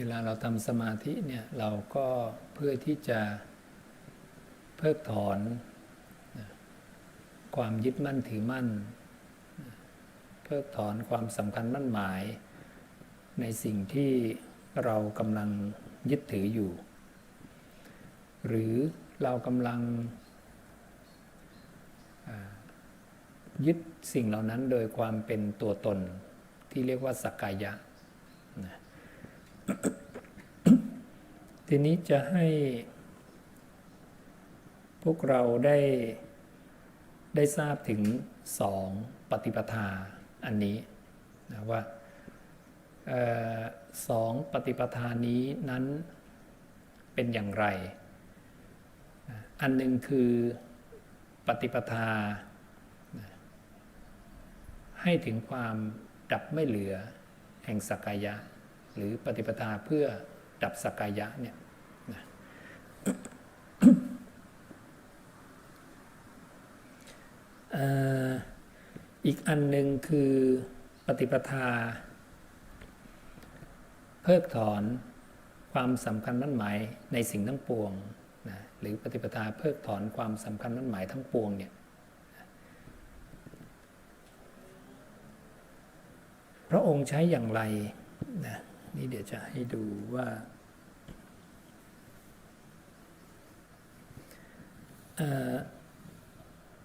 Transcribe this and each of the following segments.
เวลาเราทำสมาธิเนี่ยเราก็เพื่อที่จะเพิกถอน ความยึดมั่นถือมั่น เพิกถอนความสำคัญมั่นหมาย ในสิ่งที่เรากำลังยึดถืออยู่ หรือเรากำลังยึดสิ่งเหล่านั้นโดยความเป็นตัวตนที่เรียกว่าสักกายะ ทีนี้จะให้ พวกเราได้ได้ทราบถึงสองปฏิปทาอันนี้นะว่าออสองปฏิปทานี้นั้นเป็นอย่างไร อันหนึ่งคือปฏิปทา ให้ถึงความดับไม่เหลือแห่งสักกายะ หรือปฏิปทาเพื่อดับสกายะเนี่ยนะอีกอันหนึ่งคือปฏิปทา เพิกถอนความสำคัญมั่นหมายในสิ่งทั้งปวงนะหรือปฏิปทาเพิกถอนความสำคัญมั่นหมายทั้งปวงเนี่ยพระองค์ใช้อย่างไรนะ นี่เดี๋ยวจะให้ดูว่า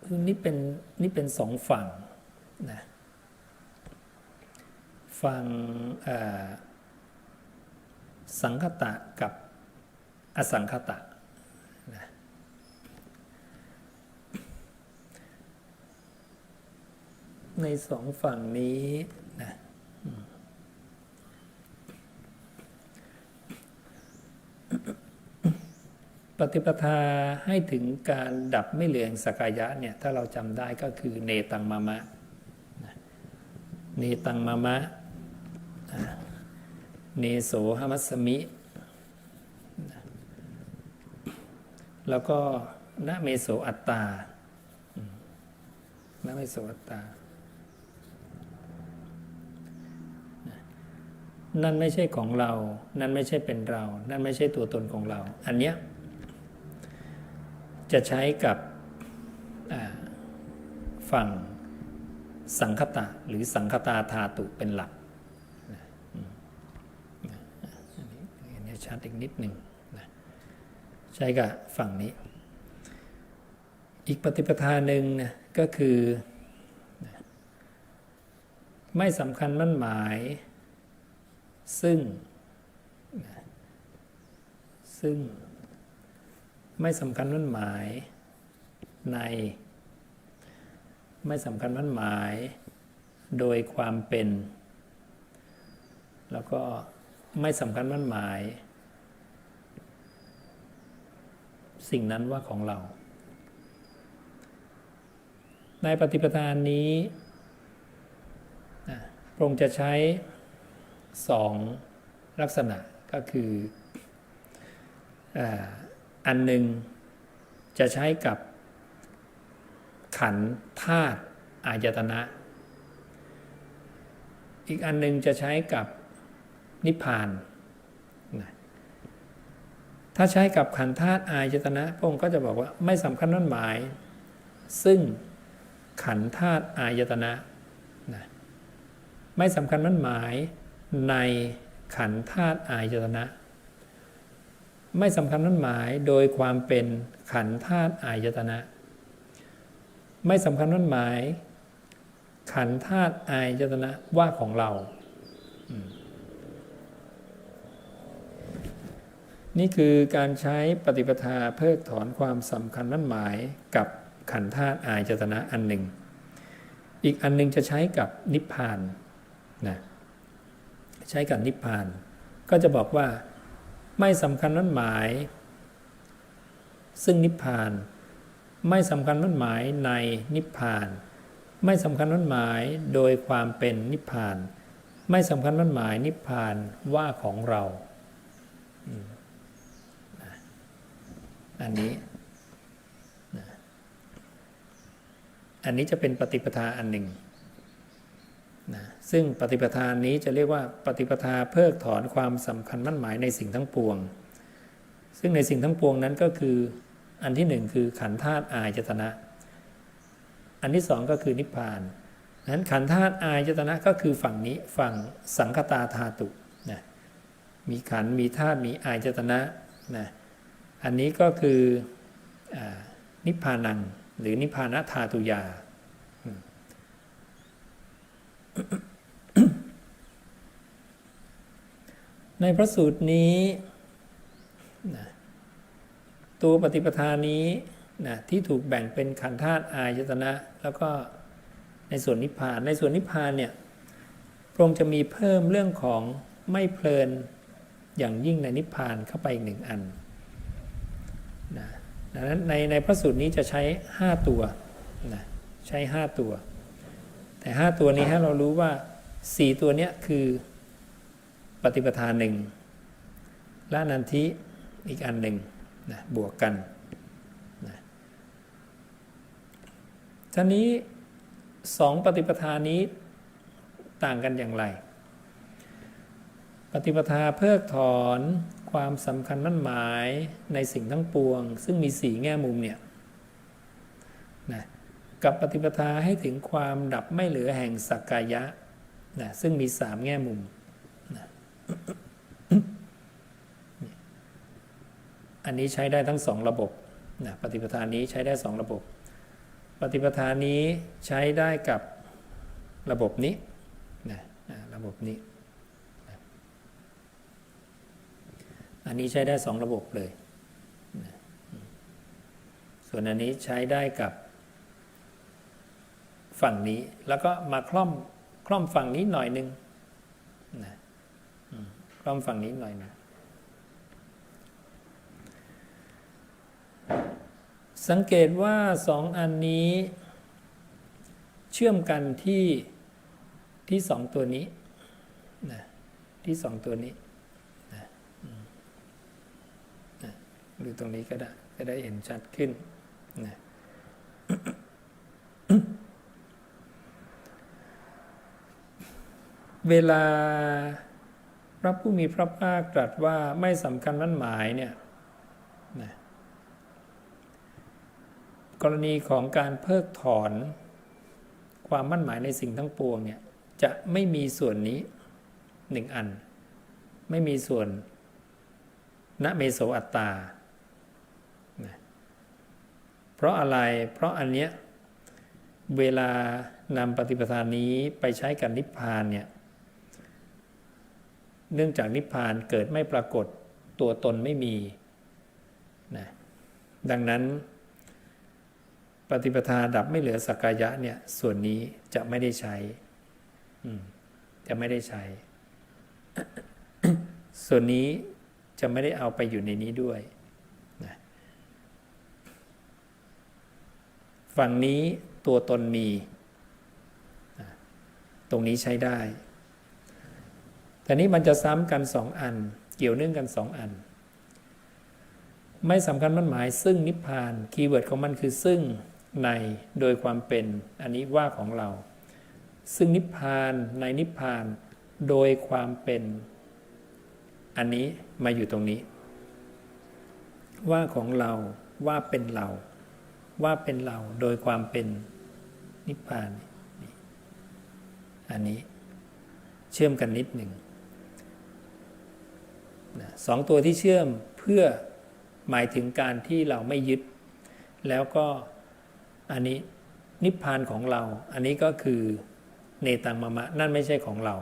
คือนี่เป็นนี่เป็นสองฝั่งนะฝั่งสังคตะกับอสังคตะนะในสองฝั่งนี้นะ ป ฏิปทาให้ถึงการดับไม่เหลือแห่งสกายะเนี่ยถ้าเราจำได้ก็คือเนตังมามะเนตังมามะเนโสหมัสมิ แล้วก็นะเมโสอัตตานะเมโสอัตตา นั่นไม่ใช่ของเรา นั่นไม่ใช่เป็นเรา นั่นไม่ใช่ตัวตนของเรา อันเนี้ย จะใช้กับฝั่งสังคตะหรือสังคตาธาตุเป็นหลักอันนี้ชัดอีกนิดหนึ่งใช้กับฝั่งนี้ อีกปฏิปทาหนึ่งนะก็คือ ไม่สำคัญมั่นหมาย ซึ่งซึ่ง ไม่สำคัญมั่นหมายใน ไม่สำคัญมั่นหมาย โดยความเป็น แล้วก็ไม่สำคัญมั่นหมาย สิ่งนั้นว่าของเรา ในปฏิปทานนี้พระองค์จะใช้สองลักษณะก็คืออ่า อันหนึ่งจะใช้กับขันธ์ธาตุอายตนะ อีกอันหนึ่งจะใช้กับนิพพานนะถ้าใช้กับขันธ์ธาตุอายตนะพระองค์ก็จะบอกว่าไม่สำคัญนั่นหมาย ซึ่งขันธ์ธาตุอายตนะนะไม่สำคัญนั่นหมายในขันธ์ธาตุอายตนะ ไม่สำคัญนั่นหมายโดยความเป็นขันธ์ธาตุอายตนะ ไม่สำคัญนั่นหมาย ขันธ์ธาตุอายตนะว่าของเรา นี่คือการใช้ปฏิปทาเพิกถอนความสำคัญนั่นหมายกับขันธ์ธาตุอายตนะอันหนึ่ง อีกอันหนึ่งจะใช้กับนิพพานนะใช้กับนิพพาน ก็จะบอกว่า ไม่สำคัญมั่นหมาย ซึ่งนิพพาน ไม่สำคัญมั่นหมายในนิพพาน ไม่สำคัญมั่นหมายโดยความเป็นนิพพาน ไม่สำคัญมั่นหมายนิพพานว่าของเรา อันนี้ อันนี้จะเป็นปฏิปทาอันหนึ่ง ซึ่งปฏิปทานนี้จะเรียกว่าปฏิปทาเพิกถอนความสำคัญมั่นหมายในสิ่งทั้งปวง ซึ่งในสิ่งทั้งปวงนั้นก็คืออันที่หนึ่งคือขันธ์ธาตุอายจตนะ อันที่สองก็คือนิพพานนั้นขันธ์ธาตุอายจตนะก็คือฝั่งนี้ฝั่งสังคตาธาตุนะมีขันธ์มีธาตุมีอายจตนะนะอันนี้ก็คืออนิพพานังหรือนิพพานธาตุยา ในพระสูตรนี้นะตัวปฏิปทานี้นะที่ถูกแบ่งเป็นขันธ์ธาตุอายตนะ แล้วก็ในส่วนนิพพาน ในส่วนนิพพานเนี่ยพระองค์จะมีเพิ่มเรื่องของไม่เพลินอย่างยิ่งในนิพพานเข้าไปอีกหนึ่งอันนะดังนั้นในในพระสูตรนี้จะใช้ 5 ตัวนะใช้ 5 ตัว แต่ 5 ตัวนี้ให้เรารู้ว่า 4 ตัวนี้คือ ปฏิปทาหนึ่งละนันทิอีกอันหนึ่งนะบวกกันนะท่านี้สองปฏิปทานี้ต่างกันอย่างไร ปฏิปทาเพิกถอนความสำคัญมั่นหมายในสิ่งทั้งปวง ซึ่งมีสี่แง่มุมเนี่ยนะกับปฏิปทาให้ถึงความดับไม่เหลือแห่งสักกายะนะซึ่งมีสามแง่มุม อันนี้ใช้ได้ทั้งสองระบบนะปฏิปทานี้ใช้ได้สองระบบ ปฏิปทานี้ใช้ได้กับระบบนี้นะระบบนี้ อันนี้ใช้ได้สองระบบเลยนะส่วนอันนี้ใช้ได้กับฝั่งนี้ แล้วก็มาคล่อมคล่อมฝั่งนี้หน่อยหนึ่ง ลอมฝั่งนี้หน่อยนึงสังเกตว่าสองอันนี้ เชื่อมกันที่ที่สองตัวนี้นะที่สองตัวนี้ดูตรงนี้ก็ได้จะได้เห็นชัดขึ้นนะเวลา ระผู้มีพระภาคตรัสว่าไม่สำคัญมั่นหมายเนี่ยนะกรณีของการเพิกถอนความมั่นหมายในสิ่งทั้งปวงเนี่ยจะไม่มีส่วนนี้หนึ่งอัน ไม่มีส่วนณเมโสอัตตาเพราะอะไรเพราะอันเนี้ยเวลานำปฏิปทานนี้ไปใช้กับนิพพานเนี่ย เนื่องจากนิพพานเกิดไม่ปรากฏตัวตนไม่มีนะดังนั้น ปฏิปทาดับไม่เหลือสักกายะเนี่ยส่วนนี้จะไม่ได้ใช้จะไม่ได้ใช้ ส่วนนี้จะไม่ได้เอาไปอยู่ในนี้ด้วยนะฝั่งนี้ตัวตนมี ตรงนี้ใช้ได้ แต่นี้มันจะซ้ำกันสองอัน เกี่ยวเนื่องกันสองอัน ไม่สำคัญมั่นหมายซึ่งนิพพานคีย์เวิร์ดของมันคือซึ่งในโดยความเป็นอันนี้ว่าของเรา ซึ่งนิพพานในนิพพานโดยความเป็น อันนี้มาอยู่ตรงนี้ ว่าของเราว่าเป็นเรา ว่าเป็นเราโดยความเป็นนิพพาน อันนี้เชื่อมกันนิดหนึ่ง นะสองตัวที่เชื่อมเพื่อหมายถึงการที่เราไม่ยึด แล้วก็อันนี้นิพพานของเรา อันนี้ก็คือเนตังมะมะ นั่นไม่ใช่ของเรา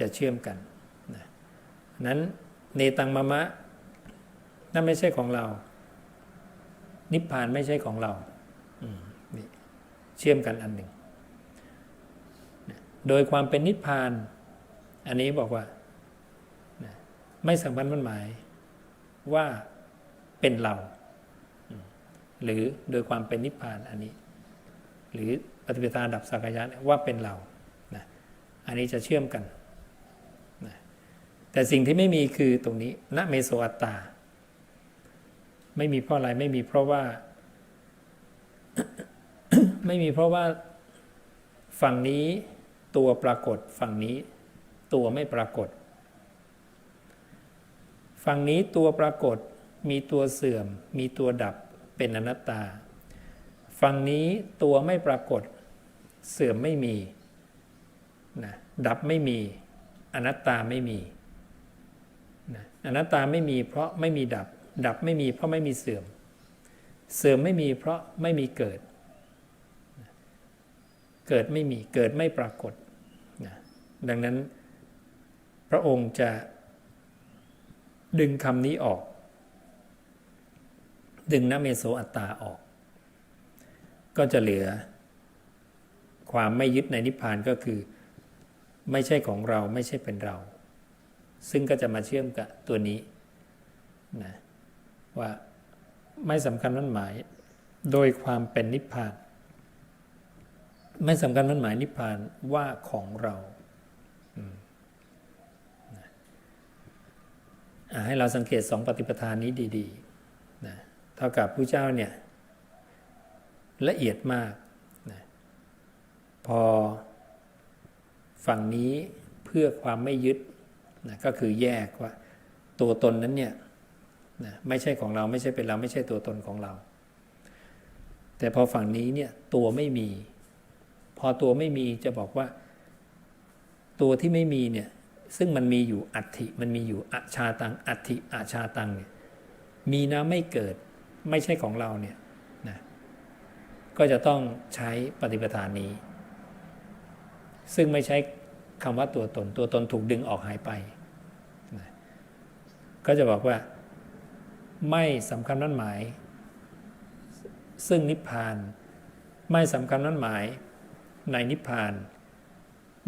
จะเชื่อมกันนะนั้นเนตังมะมะ นั่นไม่ใช่ของเรา นิพพานไม่ใช่ของเราเชื่อมกันอันหนึ่ง โดยความเป็นนิพพาน อันนี้บอกว่า ไม่สัมพันธ์มันหมายว่าเป็นเรา หรือโดยความเป็นนิพพานอันนี้ หรือปฏิปทาดับสักกายะว่าเป็นเรานะอันนี้จะเชื่อมกันแต่สิ่งที่ไม่มีคือตรงนี้ณเมโสอัตตา ไม่มีเพราะอะไรไม่มีเพราะว่า ไม่มีเพราะว่าฝั่งนี้ ตัวปรากฏฝั่งนี้ ตัวไม่ปรากฏ ฝั่งนี้ตัวปรากฏมีตัวเสื่อม มีตัวดับเป็นอนัตตา ฝั่งนี้ตัวไม่ปรากฏ เสื่อมไม่มีนะดับไม่มี อนัตตาไม่มีนะอนัตตาไม่มีเพราะไม่มีดับ ดับไม่มีเพราะไม่มีเสื่อม เสื่อมไม่มีเพราะไม่มีเกิด เกิดไม่มีเกิดไม่ปรากฏ ดังนั้น พระองค์จะดึงคำนี้ออก ดึงนเมโสอัตตาออก ก็จะเหลือ ความไม่ยึดในนิพพานก็คือ ไม่ใช่ของเราไม่ใช่เป็นเรา ซึ่งก็จะมาเชื่อมกับตัวนี้นะว่าไม่สำคัญมั่นหมายโดยความเป็นนิพพาน ไม่สำคัญมั่นหมายนิพพานว่าของเรา ให้เราสังเกตสองปฏิปทานนี้ดีๆนะเท่ากับผู้เจ้าเนี่ยละเอียดมากนะพอฝั่งนี้เพื่อความไม่ยึดนะก็คือแยกว่าตัวตนนั้นเนี่ยนะไม่ใช่ของเราไม่ใช่เป็นเราไม่ใช่ตัวตนของเรา แต่พอฝั่งนี้เนี่ยตัวไม่มี พอตัวไม่มีจะบอกว่า ตัวที่ไม่มีเนี่ย ซึ่งมันมีอยู่อัติมันมีอยู่อาชาตังอัติอาชาตังเนี่ยมีนะไม่เกิดไม่ใช่ของเราเนี่ยนะก็จะต้องใช้ปฏิปทานนี้ ซึ่งไม่ใช้คำว่าตัวตน ตัวตนถูกดึงออกหายไปนะก็จะบอกว่าไม่สำคัญนั่นหมาย ซึ่งนิพพาน ไม่สำคัญนั่นหมายในนิพพาน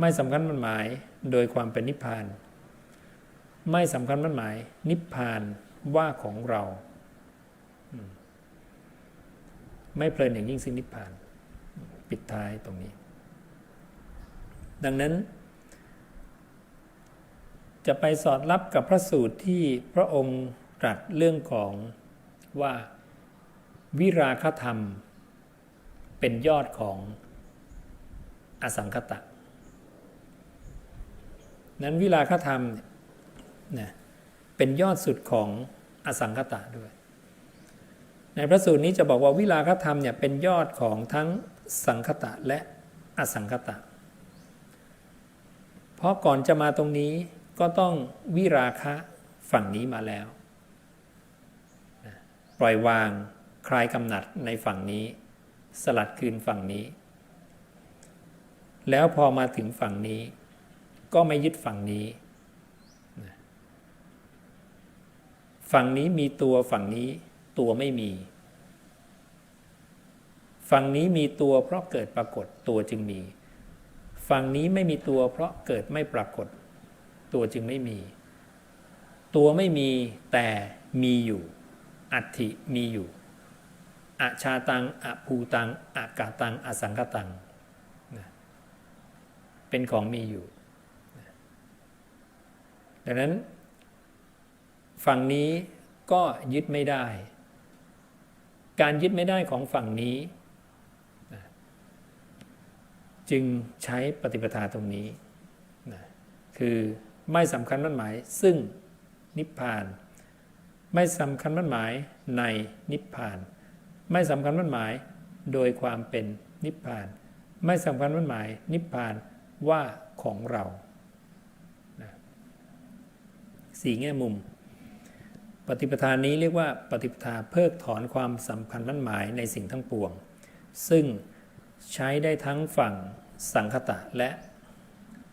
ไม่สำคัญมั่นหมาย โดยความเป็นนิพพาน ไม่สำคัญมั่นหมาย นิพพานว่าของเรา ไม่เพลินอย่างยิ่งซึ่งนิพพาน ปิดท้ายตรงนี้ ดังนั้น จะไปสอดรับกับพระสูตรที่พระองค์ตรัสเรื่องของว่าวิราคธรรมเป็นยอดของอสังคตะ นั้นวิลาคธรรมเนี่ยเป็นยอดสุดของอสังคตะด้วย ในพระสูตรนี้จะบอกว่าวิลาคธรรมเนี่ยเป็นยอดของทั้งสังคตะและอสังคตะ เพราะก่อนจะมาตรงนี้ก็ต้องวิราคะฝั่งนี้มาแล้ว ปล่อยวางคลายกำหนัดในฝั่งนี้ สลัดคืนฝั่งนี้ แล้วพอมาถึงฝั่งนี้ ก็ไม่ยึดฝั่งนี้ ฝั่งนี้มีตัวฝั่งนี้ตัวไม่มี ฝั่งนี้มีตัวเพราะเกิดปรากฏตัวจึงมี ฝั่งนี้ไม่มีตัวเพราะเกิดไม่ปรากฏ ตัวจึงไม่มี ตัวไม่มีแต่มีอยู่อัติมีอยู่อาชาตังอภูตังอากาตังอสังกตัง เป็นของมีอยู่ ดังนั้น ฝั่งนี้ก็ยึดไม่ได้ การยึดไม่ได้ของฝั่งนี้ จึงใช้ปฏิปทาตรงนี้นะคือไม่สำคัญมั่นหมาย ซึ่งนิพพาน ไม่สำคัญมั่นหมายในนิพพาน ไม่สำคัญมั่นหมายโดยความเป็นนิพพาน ไม่สำคัญมั่นหมายนิพพานว่าของเรา สี่แง่มุม ปฏิปทานนี้เรียกว่าปฏิปทาเพิกถอนความสำคัญมั่นหมายในสิ่งทั้งปวง ซึ่งใช้ได้ทั้งฝั่งสังคตะและ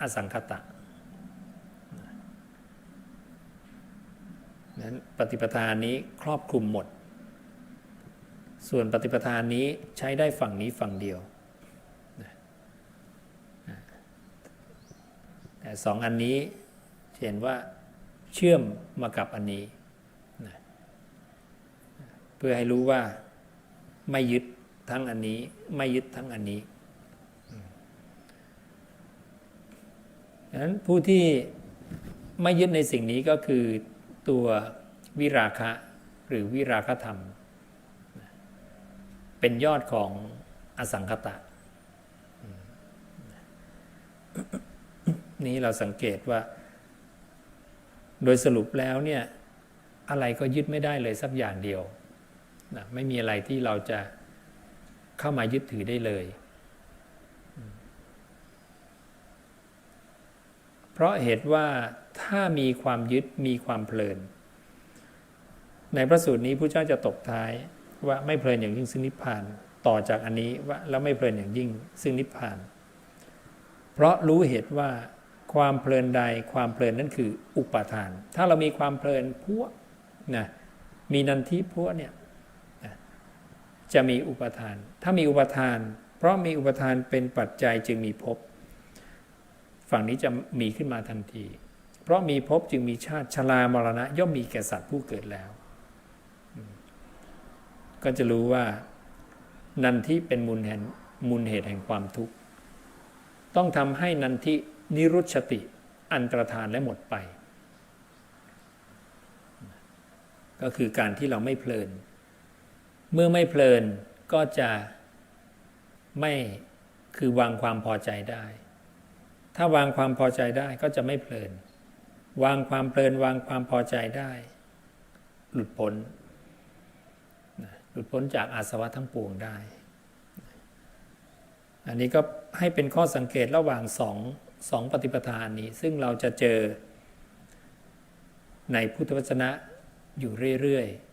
อสังคตะนั้นปฏิปทานนี้ครอบคลุมหมด ส่วนปฏิปทานนี้ใช้ได้ฝั่งนี้ฝั่งเดียวแต่สองอันนี้เห็นว่า เชื่อมมากับอันนี้นะเพื่อให้รู้ว่าไม่ยึดทั้งอันนี้ ไม่ยึดทั้งอันนี้ดังนั้นผู้ที่ไม่ยึดในสิ่งนี้ก็คือตัววิราคะหรือวิราคธรรม เป็นยอดของอสังคตะ นี้เราสังเกตว่า โดยสรุปแล้วเนี่ยอะไรก็ยึดไม่ได้เลยสักอย่างเดียวนะไม่มีอะไรที่เราจะเข้ามายึดถือได้เลย เพราะเหตุว่าถ้ามีความยึดมีความเพลิน ในพระสูตรนี้พระเจ้าจะตบท้ายว่าไม่เพลินอย่างยิ่งซึ่งนิพพาน ต่อจากอันนี้ว่าแล้วไม่เพลินอย่างยิ่งซึ่งนิพพาน เพราะรู้เหตุว่า ความเพลินใดความเพลินนั้นคืออุปทาน ถ้าเรามีความเพลินพวนะมีนันทิพวเนี่ยนะจะมีอุปทาน ถ้ามีอุปทาน เพราะมีอุปทานเป็นปัจจัยจึงมีภพฝั่งนี้จะมีขึ้นมาทันที เพราะมีภพจึงมีชาติชรามรณะ ย่อมมีแก่สัตว์ผู้เกิดแล้ว ก็จะรู้ว่านันทิเป็นมูลแห่งมูลเหตุแห่งความทุกข์ ต้องทำให้นันทิ นิรุชติ อันตรธานและหมดไป ก็คือการที่เราไม่เพลิน เมื่อไม่เพลินก็จะไม่คือวางความพอใจได้ ถ้าวางความพอใจได้ก็จะไม่เพลิน วางความเพลินวางความพอใจได้ หลุดพ้นหลุดพ้นจากอาสวะทั้งปวงได้ อันนี้ก็ให้เป็นข้อสังเกตระหว่างสอง สองปฏิปทานนี้ ซึ่งเราจะเจอในพุทธวจนะอยู่เรื่อยๆ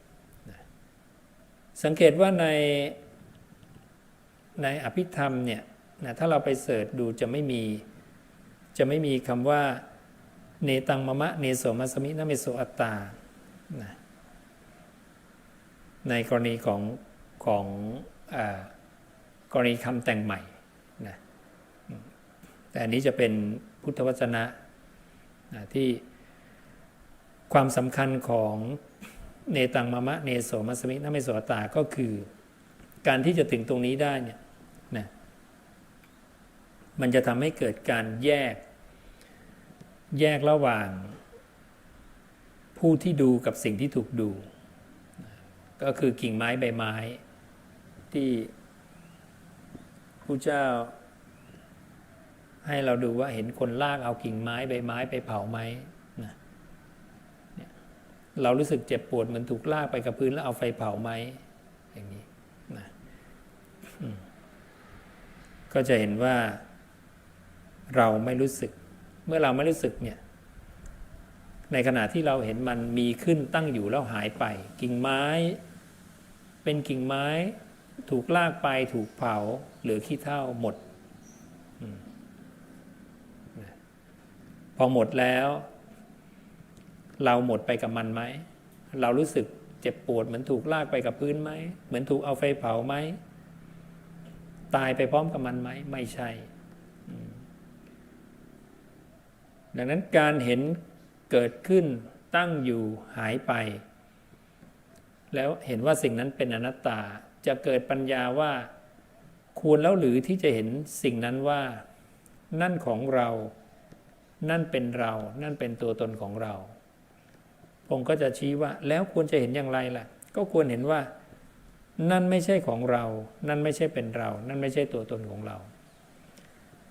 สังเกตว่าในในอภิธรรมเนี่ยนะถ้าเราไปเสิร์ชดูจะไม่มีจะไม่มีคำว่า เนตังมะมะเนโสมัสมินะเมโสอัตตานะในกรณีของของอกรณีคำแต่งใหม่ แต่อันนี้จะเป็นพุทธวจนะนะที่ความสำคัญของเนตังมะมะเนโสมัสมินะเมโสอัตตาก็คือ การที่จะถึงตรงนี้ได้เนี่ยนะมันจะทำให้เกิดการแยก แยกระหว่าง ผู้ที่ดูกับสิ่งที่ถูกดู ก็คือกิ่งไม้ใบไม้ที่ผู้เจ้า ให้เราดูว่าเห็นคนลากเอากิ่งไม้ใบไม้ไปเผาไหมนะเรารู้สึกเจ็บปวดเหมือนถูกลากไปกับพื้นแล้วเอาไฟเผาไหมอย่างนี้นะก็จะเห็นว่า เราไม่รู้สึก เมื่อเราไม่รู้สึกเนี่ยในขณะที่เราเห็นมันมีขึ้นตั้งอยู่แล้วหายไป กิ่งไม้ เป็นกิ่งไม้ ถูกลากไปถูกเผาเหลือขี้เท่าหมด พอหมดแล้ว เราหมดไปกับมันไหม เรารู้สึกเจ็บปวดเหมือนถูกลากไปกับพื้นไหม เหมือนถูกเอาไฟเผาไหม ตายไปพร้อมกับมันไหม ไม่ใช่ ดังนั้นการเห็นเกิดขึ้นตั้งอยู่หายไป แล้วเห็นว่าสิ่งนั้นเป็นอนัตตาจะเกิดปัญญาว่าควรแล้วหรือที่จะเห็นสิ่งนั้นว่า นั่นของเรา นั่นเป็นเรา นั่นเป็นตัวตนของเรา ผมก็จะชี้ว่า แล้วควรจะเห็นอย่างไรล่ะ ก็ควรเห็นว่า นั่นไม่ใช่ของเรา นั่นไม่ใช่เป็นเรา นั่นไม่ใช่ตัวตนของเรา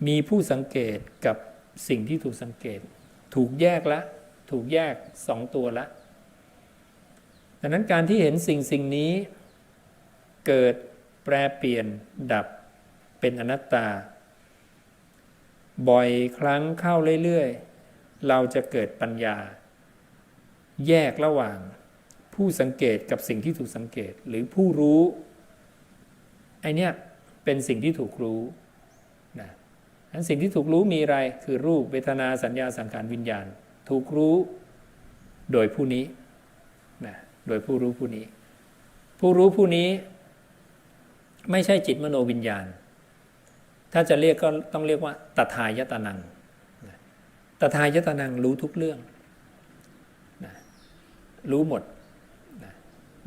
มีผู้สังเกตกับสิ่งที่ถูกสังเกต ถูกแยกละ ถูกแยกสองตัวละดังนั้นการที่เห็นสิ่งสิ่งนี้ เกิดแปรเปลี่ยนดับเป็นอนัตตา บ่อยครั้งเข้าเรื่อยๆ เราจะเกิดปัญญา แยกระหว่าง ผู้สังเกตกับสิ่งที่ถูกสังเกตหรือผู้รู้ไอเนี้ยเป็นสิ่งที่ถูกรู้นะนั้นสิ่งที่ถูกรู้มีอะไรคือรูปเวทนาสัญญาสังขารวิญญาณ ถูกรู้โดยผู้นี้นะโดยผู้รู้ผู้นี้ ผู้รู้ผู้นี้ ไม่ใช่จิตมโนวิญญาณ ถ้าจะเรียกก็ต้องเรียกว่าตถายตนังตถายตนังรู้ทุกเรื่อง รู้หมด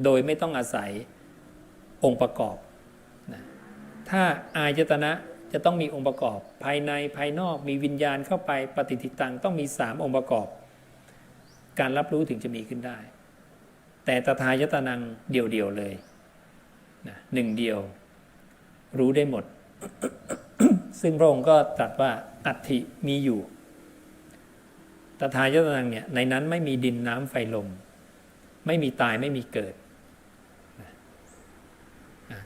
โดยไม่ต้องอาศัยองค์ประกอบ ถ้าอายตนะจะต้องมีองค์ประกอบ ภายในภายนอกมีวิญญาณเข้าไปปฏิทิตังต้องมีสามองค์ประกอบ การรับรู้ถึงจะมีขึ้นได้ แต่ตถายตนังเดียวๆเลยหนึ่งเดียว รู้ได้หมด ซึ่งพระองค์ก็ตรัสว่าอัฐิมีอยู่ตถายตนังเนี่ยในนั้นไม่มีดินน้ำไฟลม ไม่มีตายไม่มีเกิด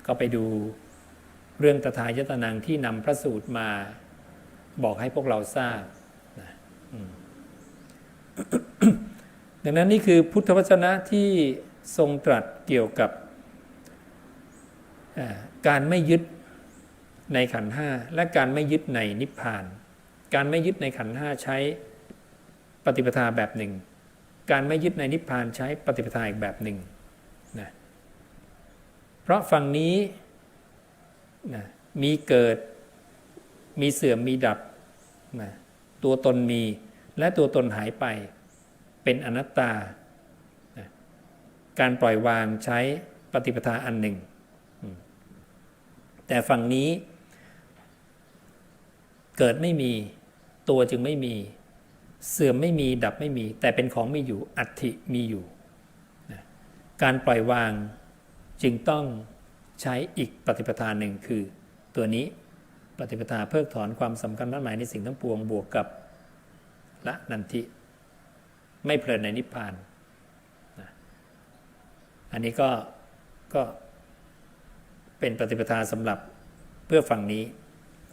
ก็ไปดูเรื่องตถายตนังที่นำพระสูตรมาบอกให้พวกเราทราบดังนั้นนี่คือพุทธวจนะที่ทรงตรัสเกี่ยวกับการไม่ยึด ในขันห้าและการไม่ยึดในนิพพาน การไม่ยึดในขันห้าใช้ปฏิปทาแบบหนึ่ง การไม่ยึดในนิพพานใช้ปฏิปทาอีกแบบหนึ่งนะเพราะฝั่งนี้นะมีเกิดมีเสื่อมมีดับนะตัวตนมีและตัวตนหายไปเป็นอนัตตานะการปล่อยวางใช้ปฏิปทาอันหนึ่ง แต่ฝั่งนี้ เกิดไม่มี ตัวจึงไม่มี เสื่อมไม่มีดับไม่มี แต่เป็นของมีอยู่อัติมีอยู่นะการปล่อยวางจึงต้องใช้อีกปฏิปทาหนึ่งคือ ตัวนี้ปฏิปทาเพิกถอนความสำคัญมั่นหมายในสิ่งทั้งปวงบวกกับละนันทิ ไม่เพลินในนิพพานนะอันนี้ก็ก็เป็นปฏิปทาสำหรับเพื่อฝั่งนี้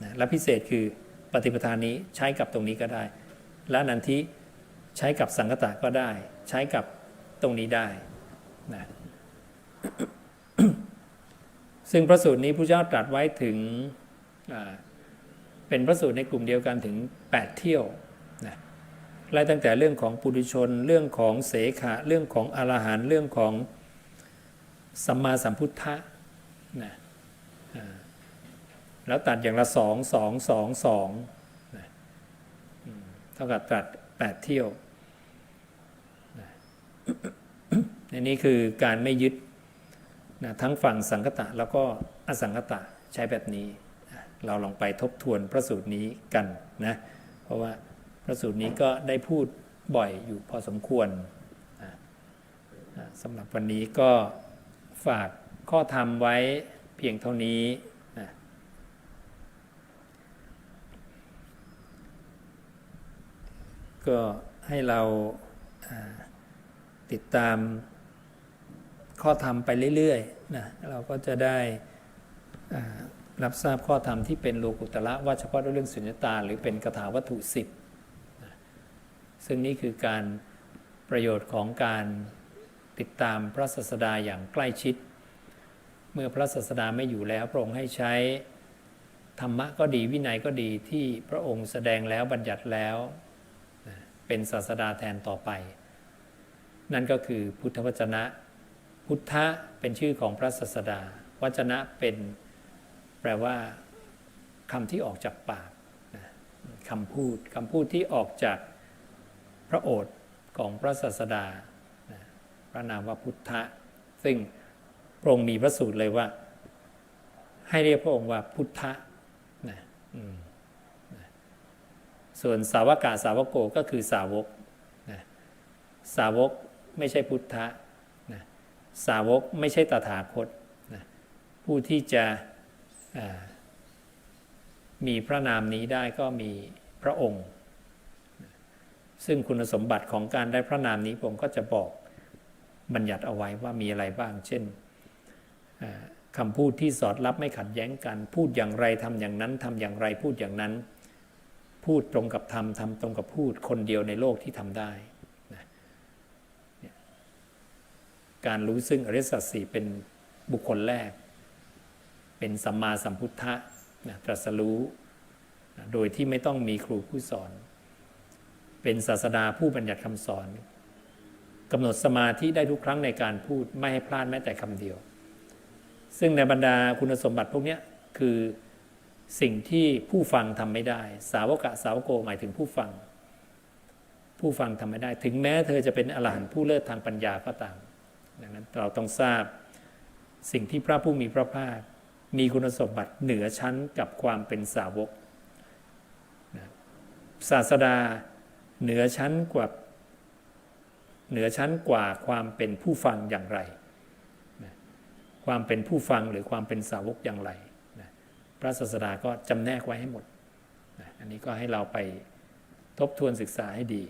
นะและพิเศษคือ ปฏิปทานนี้ใช้กับตรงนี้ก็ได้และนันทิใช้กับสังกตะก็ได้ ใช้กับตรงนี้ได้นะซึ่งพระสูตรนี้พระเจ้าตรัสไว้ถึงเป็นพระสูตรในกลุ่มเดียวกันถึง 8 เที่ยวนะไล่ตั้งแต่เรื่องของปุถุชน เรื่องของเสขะ เรื่องของอรหันเรื่องของสัมมาสัมพุทธะนะ แล้วตัดอย่างละสองสองสองสองเท่ากับตัดแปดเที่ยวในนี้คือการไม่ยึดนะทั้งฝั่งสังคตะแล้วก็อสังคตะใช้แบบนี้ เราลองไปทบทวนพระสูตรนี้กันนะเพราะว่าพระสูตรนี้ก็ได้พูดบ่อยอยู่พอสมควรนะสำหรับวันนี้ก็ฝากข้อธรรมไว้เพียงเท่านี้นะ ก็ให้เราติดตามข้อธรรมไปเรื่อยๆนะเราก็จะได้รับทราบข้อธรรมที่เป็นโลกุตละว่าเฉพาะเรื่องสุญญตา หรือเป็นคาถาวัตถุสิบนะซึ่งนี่คือการประโยชน์ของการติดตามพระศาสดาอย่างใกล้ชิด เมื่อพระศาสดาไม่อยู่แล้วพระองค์ให้ใช้ธรรมะก็ดีวินัยก็ดีที่พระองค์แสดงแล้วบัญญัติแล้ว เป็นศาสดาแทนต่อไป นั่นก็คือพุทธวจนะ พุทธะเป็นชื่อของพระศาสดา วจนะเป็นแปลว่าคำที่ออกจากปากคำพูดคำพูดที่ออกจากพระโอษฐ์ของพระศาสดา พระนามว่าพุทธะ ซึ่งพระองค์มีพระสูตรเลยว่า ให้เรียกพระองค์ว่าพุทธะนะ ส่วนสาวกาสาวโกก็คือสาวกนะสาวกไม่ใช่พุทธะนะสาวกไม่ใช่ตถาคตนะผู้ที่จะมีพระนามนี้ได้ก็มีพระองค์ ซึ่งคุณสมบัติของการได้พระนามนี้ผมก็จะบอกบัญญัติเอาไว้ว่ามีอะไรบ้าง เช่นคำพูดที่สอดรับไม่ขัดแย้งกัน พูดอย่างไรทำอย่างนั้นทำอย่างไรพูดอย่างนั้น พูดตรงกับทำทำตรงกับพูดคนเดียวในโลกที่ทำได้นะการรู้ซึ่งอริสัจสี่เป็นบุคคลแรก เป็นสัมมาสัมพุทธะนะตรัสรู้นะโดยที่ไม่ต้องมีครูผู้สอน เป็นศาสดาผู้บัญญัติคำสอนกำหนดสมาธิได้ทุกครั้งในการพูดไม่ให้พลาดแม้แต่คำเดียว ซึ่งในบรรดาคุณสมบัติพวกนี้คือ สิ่งที่ผู้ฟังทำไม่ได้ สาวกะสาวโกหมายถึงผู้ฟัง ผู้ฟังทำไม่ได้ ถึงแม้เธอจะเป็นอรหันต์ผู้เลิศทางปัญญาก็ตามดังนั้นเราต้องทราบสิ่งที่พระผู้มีพระภาค มีคุณสมบัติเหนือชั้นกับความเป็นสาวกศาสดาเหนือชั้นกว่าเหนือชั้นกว่าความเป็นผู้ฟังอย่างไร ความเป็นผู้ฟังหรือความเป็นสาวกอย่างไร พระศาสดาก็จำแนกไว้ให้หมด อันนี้ก็ให้เราไปทบทวนศึกษาให้ดี